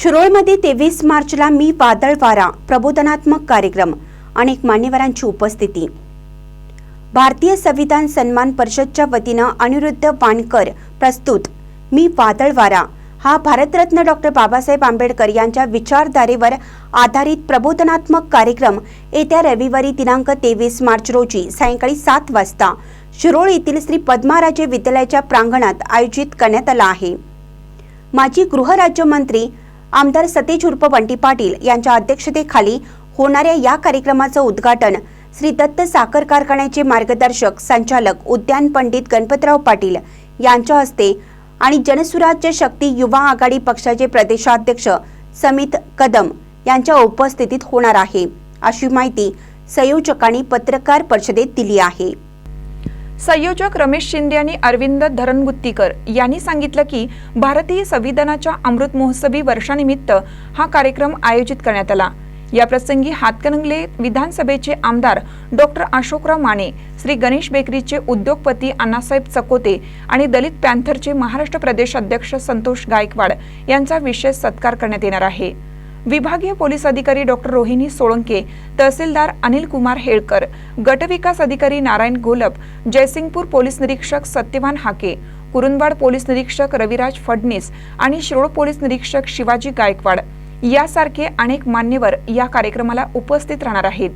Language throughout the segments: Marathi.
शिरोळमध्ये तेवीस मार्चला मी वादळ वारा प्रबोधनात्मक कार्यक्रम अनेक मान्यवरांची उपस्थिती. भारतीय संविधान सन्मान परिषदच्या वतीनं अनिरुद्ध वाणकर प्रस्तुत मी वादळ वारा हा भारतरत्न डॉक्टर बाबासाहेब आंबेडकर यांच्या विचारधारेवर आधारित प्रबोधनात्मक कार्यक्रम येत्या रविवारी दिनांक तेवीस मार्च रोजी सायंकाळी सात वाजता शिरोळ येथील श्री पद्माराजे विद्यालयाच्या प्रांगणात आयोजित करण्यात आला आहे. माजी गृहराज्यमंत्री आमदार सतीश उर्फ बंटी पाटील यांच्या अध्यक्षतेखाली होणाऱ्या या कार्यक्रमाचं उद्घाटन श्री दत्त साखर कारखान्याचे मार्गदर्शक संचालक उद्यान पंडित गणपतराव पाटील यांच्या हस्ते आणि जनसुराज्य शक्ती युवा आघाडी पक्षाचे प्रदेशाध्यक्ष समित कदम यांच्या उपस्थितीत होणार आहे. अशी माहिती संयोजकांनी पत्रकार परिषदेत दिली आहे. संयोजक रमेश शिंदे आणि अरविंद धरणगुत्तीकर यांनी सांगितलं की भारतीय संविधानाच्या अमृत महोत्सवी वर्षानिमित्त हा कार्यक्रम आयोजित करण्यात आला. या प्रसंगी हातकणंगले विधानसभेचे आमदार डॉक्टर अशोकराव माने श्री गणेश बेकरीचे उद्योगपती अण्णासाहेब चकोते आणि दलित पॅन्थरचे महाराष्ट्र प्रदेश अध्यक्ष संतोष गायकवाड यांचा विशेष सत्कार करण्यात येणार आहे. विभागीय पोलीस अधिकारी डॉक्टर रोहिणी सोळंके तहसीलदार अनिल कुमार हेळकर गटविकास अधिकारी नारायण घोलप जयसिंगपूर पोलीस निरीक्षक सत्यवान हाके कुरुंदवाड पोलीस निरीक्षक रविराज फडणीस आणि शिरोळ पोलीस निरीक्षक शिवाजी गायकवाड. यासारखे अनेक मान्यवर या कार्यक्रमाला उपस्थित राहणार आहेत.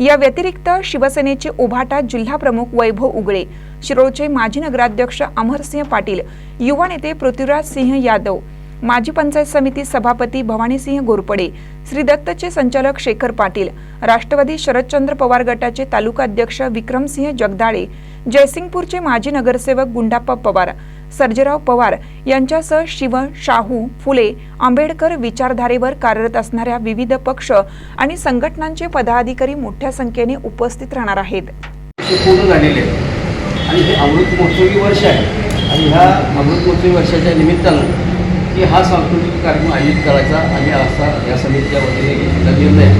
या व्यतिरिक्त शिवसेनेचे उभाटा जिल्हा प्रमुख वैभव उगळे शिरोळचे माजी नगराध्यक्ष अमरसिंह पाटील युवा नेते पृथ्वीराज सिंह यादव माजी पंचायत समिती सभापती भवानीसिंह गोरपडे श्री दत्तचे संचालक शेखर पाटील राष्ट्रवादी शरदचंद्र पवार गटाचे तालुका अध्यक्ष विक्रमसिंह जगदाळे जयसिंगपूरचे माजी नगरसेवक गुंडाप्पा पवार सर्जेराव पवार यांच्यासह शिव शाहू फुले आंबेडकर विचारधारेवर कार्यरत असणाऱ्या विविध पक्ष आणि संघटनांचे पदाधिकारी मोठ्या संख्येने उपस्थित राहणार आहेत. पूर्ण झालेले आणि हे अमृत महोत्सवी वर्ष आहे. आणि ह्या अमृत महोत्सवी वर्षाच्या निमित्तानं की हा सांस्कृतिक कार्यक्रम आयोजित करायचा आणि असा या समितीच्या वतीने घेतलेला निर्णय.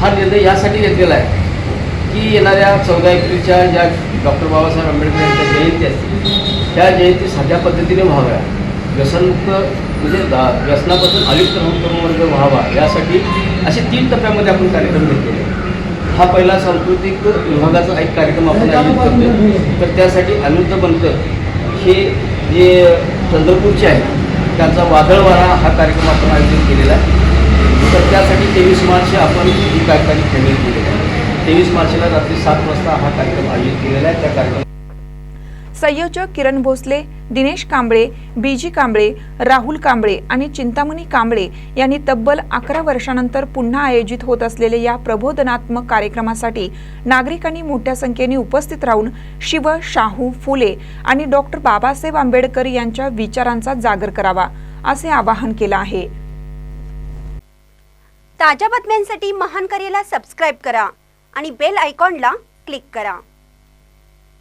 हा निर्णय यासाठी घेतलेला आहे की येणाऱ्या चौदा एप्रिलच्या ज्या डॉक्टर बाबासाहेब आंबेडकर यांच्या जयंती असतील त्या जयंती साध्या पद्धतीने व्हाव्या. व्यसनमुक्त म्हणजे दा- व्यसनापासून अलिप्त होऊन वर्ग व्हावा यासाठी असे तीन टप्प्यामध्ये आपण कार्यक्रम घेतलेले हा पहिला सांस्कृतिक विभागाचा एक कार्यक्रम आपण आयोजित करतो तर त्यासाठी अनंत बनकर हे जे चंद्रपूरचे आहेत त्यांचा वादळवारा हा कार्यक्रम आपण आयोजित केलेला आहे. तर त्यासाठी तेवीस मार्च आपण ही कार्यक्रम ठेवण्यात केलेला आहे. तेवीस मार्चला रात्री सात वाजता हा कार्यक्रम आयोजित केलेला आहे. त्या कार्यक्रम संयोजक किरण भोसले दिनेश कांबळे बीजी कांबळे राहुल कांबळे आणि चिंतामणी कांबळे यांनी तब्बल अकरा वर्षानंतर पुन्हा आयोजित होत असलेल्या या प्रबोधनात्मक कार्यक्रमासाठी नागरिकांनी मोठ्या संख्येने उपस्थित राहून शिव शाहू फुले आणि डॉक्टर बाबासाहेब आंबेडकर यांच्या विचारांचा जागर करावा असे आवाहन केलं आहे. ताज्या बातम्यांसाठी महान करेला सबस्क्राईब करा आणि बेल आयकॉनला क्लिक करा.